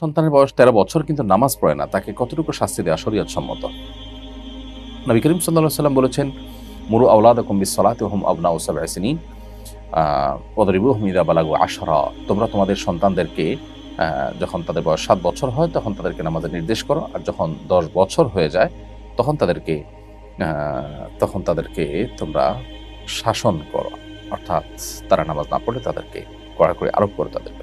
সন্তানের বয়স তেরো বছর, কিন্তু নামাজ পড়ে না। তাকে কতটুকু শাস্তি দেওয়া শরীয়ত সম্মত নবী করিম সাল্লাহ সাল্লাম বলেছেন, মুরু আউলাদ কুম্বি আবনা ওসাব আসিনী ওদরিবু হুমিদা বালাগু আশরা। তোমরা তোমাদের সন্তানদেরকে যখন তাদের বয়স সাত বছর হয়, তখন তাদেরকে নামাজের নির্দেশ করো। আর যখন দশ বছর হয়ে যায়, তখন তাদেরকে তখন তাদেরকে তোমরা শাসন করো। অর্থাৎ তারা নামাজ না পড়লে তাদেরকে কড়াকড়ি আরোপ করো তাদেরকে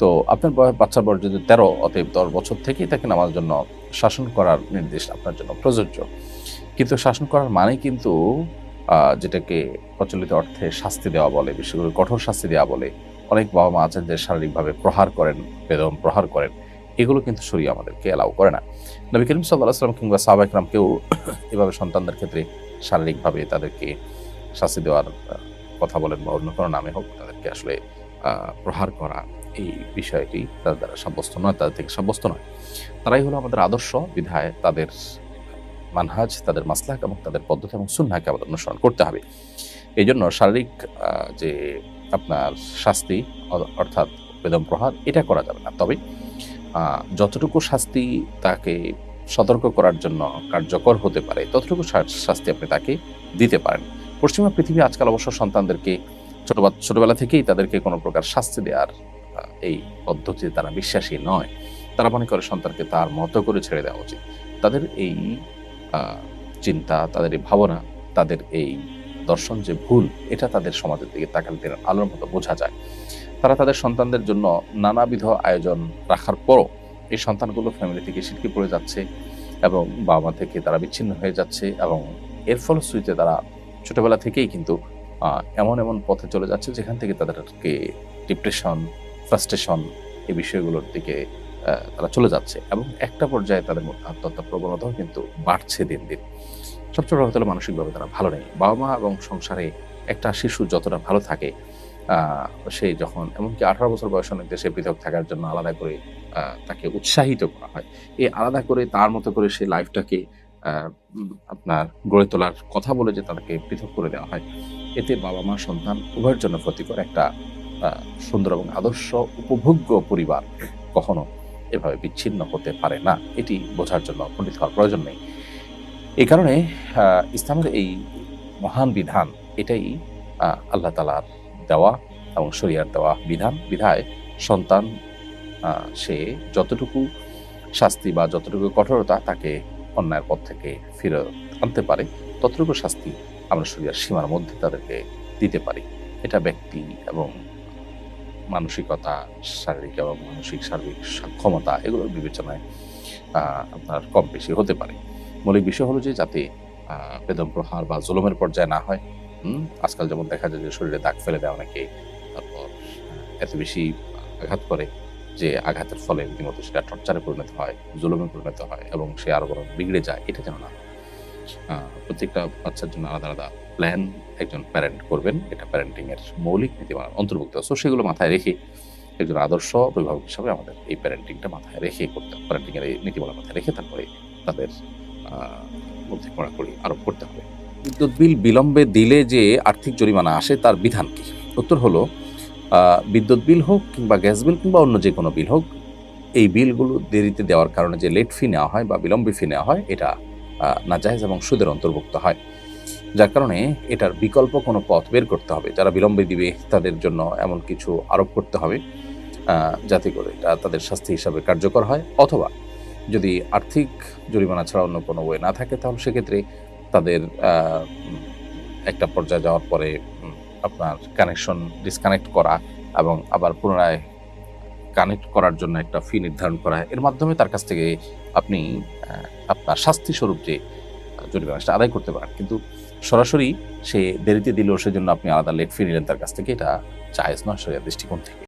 তো আপনার বাচ্চার বয়স যদি তেরো, অতএব দশ বছর থেকেই তাকে নামার জন্য শাসন করার নির্দেশ আপনার জন্য প্রযোজ্য। কিন্তু শাসন করার মানে কিন্তু যেটাকে প্রচলিত অর্থে শাস্তি দেওয়া বলে, বিশেষ করে কঠোর শাস্তি দেওয়া বলে। অনেক বাবা মা আছেন যে শারীরিকভাবে প্রহার করেন, বেদম প্রহার করেন। এগুলো কিন্তু শরীর আমাদেরকে অ্যালাউ করে না। নবী করিম সাল্লাহ সাল্লাম কিংবা সাহাবা ইকরামকেও এভাবে সন্তানদের ক্ষেত্রে শারীরিকভাবে তাদেরকে শাস্তি দেওয়ার কথা বলেন বা অন্য কোনো নামে হোক, তাদেরকে আসলে প্রহার করা এই বিষয়টি তাদের দ্বারা সাব্যস্ত নয়, তাদের থেকে সাব্যস্ত নয়। তারাই হলো আমাদের আদর্শ বিধায় তাদের মানহাজ, তাদের মাসলাক এবং তাদের পদ্ধতি এবং সুন্নাকে আমাদের অনুসরণ করতে হবে। এই জন্য শারীরিক যে আপনার শাস্তি অর্থাৎ বেদম প্রহার, এটা করা যাবে না। তবে যতটুকু শাস্তি তাকে সতর্ক করার জন্য কার্যকর হতে পারে, ততটুকু শাস্তি আপনি তাকে দিতে পারেন। পশ্চিমা পৃথিবী আজকাল অবশ্য সন্তানদেরকে ছোট ছোটবেলা থেকেই তাদেরকে কোনো প্রকার শাস্তি দেওয়ার এই পদ্ধতিতে তারা বিশ্বাসী নয়। তারা মনে করে সন্তানকে তার মতো করে ছেড়ে দেওয়া উচিত। তাদের এই চিন্তা, তাদের এই ভাবনা, তাদের এই দর্শন যে ভুল, এটা তাদের সমাজের দিকে তাকালে আলোর মতো বোঝা যায়। তারা তাদের সন্তানদের জন্য নানাবিধ আয়োজন রাখার পরও এই সন্তানগুলো ফ্যামিলি থেকে ছিটকে পড়ে যাচ্ছে এবং বাবা মা থেকে তারা বিচ্ছিন্ন হয়ে যাচ্ছে এবং এর ফলশ্রুতিতে তারা ছোটবেলা থেকেই কিন্তু এমন এমন পথে চলে যাচ্ছে যেখান থেকে তাদেরকে ডিপ্রেশন ফ্রাস্ট্রেশন এই বিষয়গুলোর দিকে তারা চলে যাচ্ছে এবং একটা পর্যায়ে তাদের মধ্যে আত্মহত্যা প্রবণতাও কিন্তু বাড়ছে দিন দিন। সবচেয়ে বড় মানসিকভাবে তারা ভালো নেই। বাবা মা এবং সংসারে একটা শিশু যতটা ভালো থাকে সে যখন, এমনকি আঠারো বছর বয়স অনেক দেশে পৃথক থাকার জন্য আলাদা করে তাকে উৎসাহিত করা হয়। এই আলাদা করে তার মতো করে সে লাইফটাকে আপনার গড়ে তোলার কথা বলে যে তাদেরকে পৃথক করে দেওয়া হয়। এতে বাবা মা সন্তান উভয়ের জন্য ক্ষতিকর একটা সুন্দর এবং আদর্শ, উপভোগ্য পরিবার কখনো এভাবে বিচ্ছিন্ন হতে পারে না। এটি বোঝার জন্য পণ্ডিত হওয়ার প্রয়োজন নেই। এই কারণে ইসলামের এই মহান বিধান, এটাই আল্লাহ তালার দেওয়া এবং শরিয়ার দেওয়া বিধান, বিধায় সন্তান সে যতটুকু শাস্তি বা যতটুকু কঠোরতা তাকে অন্যায়ের পথ থেকে ফিরে আনতে পারে, ততটুকু শাস্তি আমরা শরিয়ার সীমার মধ্যে তাদেরকে দিতে পারি। এটা ব্যক্তি এবং মানসিকতা, শারীরিক এবং মানসিক সার্বিক সক্ষমতা এগুলোর বিবেচনায় আপনার কম বেশি হতে পারে। মৌলিক বিষয় হলো যে যাতে বেদম প্রহার বা জুলুমের পর্যায়ে না হয় আজকাল যেমন দেখা যায় যে শরীরে দাগ ফেলে দেয় অনেকে, তারপর এত বেশি আঘাত করে যে আঘাতের ফলে রীতিমতো সেটা টর্চারে পরিণত হয়, জুলুমে পরিণত হয় এবং সে আরও বরং বিগড়ে যায়, এটা যেন না প্রত্যেকটা বাচ্চার জন্য আলাদা আলাদা প্ল্যান একজন প্যারেন্ট করবেন এটা প্যারেন্টিং এর মৌলিক নীতিমালা অন্তর্ভুক্ত। সো সেগুলো মাথায় রেখে একজন আদর্শ অভিভাবক হিসাবে আমাদের এই প্যারেন্টিংটা মাথায় রেখে করতে হবে। প্যারেন্টিং এর এই নীতিমালা মাথায় রেখে তারপরে তাদের মধ্যে কড়াকড়ি আরোপ করতে হবে। বিদ্যুৎ বিল বিলম্বে দিলে যে আর্থিক জরিমানা আসে তার বিধান কি? উত্তর হলো বিদ্যুৎ বিল হোক কিংবা গ্যাস বিল কিংবা অন্য যে কোনো বিল হোক এই বিলগুলো দেরিতে দেওয়ার কারণে যে লেট ফি নেওয়া হয় বা বিলম্বে ফি নেওয়া হয় এটা আহ, নাজায়েজ এবং সুদের অন্তর্ভুক্ত হয়। যার কারণে এটার বিকল্প কোনো পথ বের করতে হবে। যারা বিলম্বে দিবে, তাদের জন্য এমন কিছু আরোপ করতে হবে যাতে করে এটা তাদের শাস্তি হিসাবে কার্যকর হয়। অথবা যদি আর্থিক জরিমানা ছাড়া অন্য কোনো ওয়ে না থাকে, তাহলে সেক্ষেত্রে তাদের একটা পর্যায়ে যাওয়ার পরে আপনার কানেকশন ডিসকানেক্ট করা এবং আবার পুনরায় কানেক্ট করার জন্য একটা ফি নির্ধারণ করা। এর মাধ্যমে তার কাছ থেকে আপনি আপনার শাস্তি স্বরূপ যে জরিমানাটা আদায় করতে পারেন। কিন্তু সরাসরি সে দেরিতে দিলেও সেজন্য আপনি আলাদা লেট ফি নিলেন তার কাছ থেকে। এটা জায়েজ নয় সরিয়া দৃষ্টিকোণ থেকে।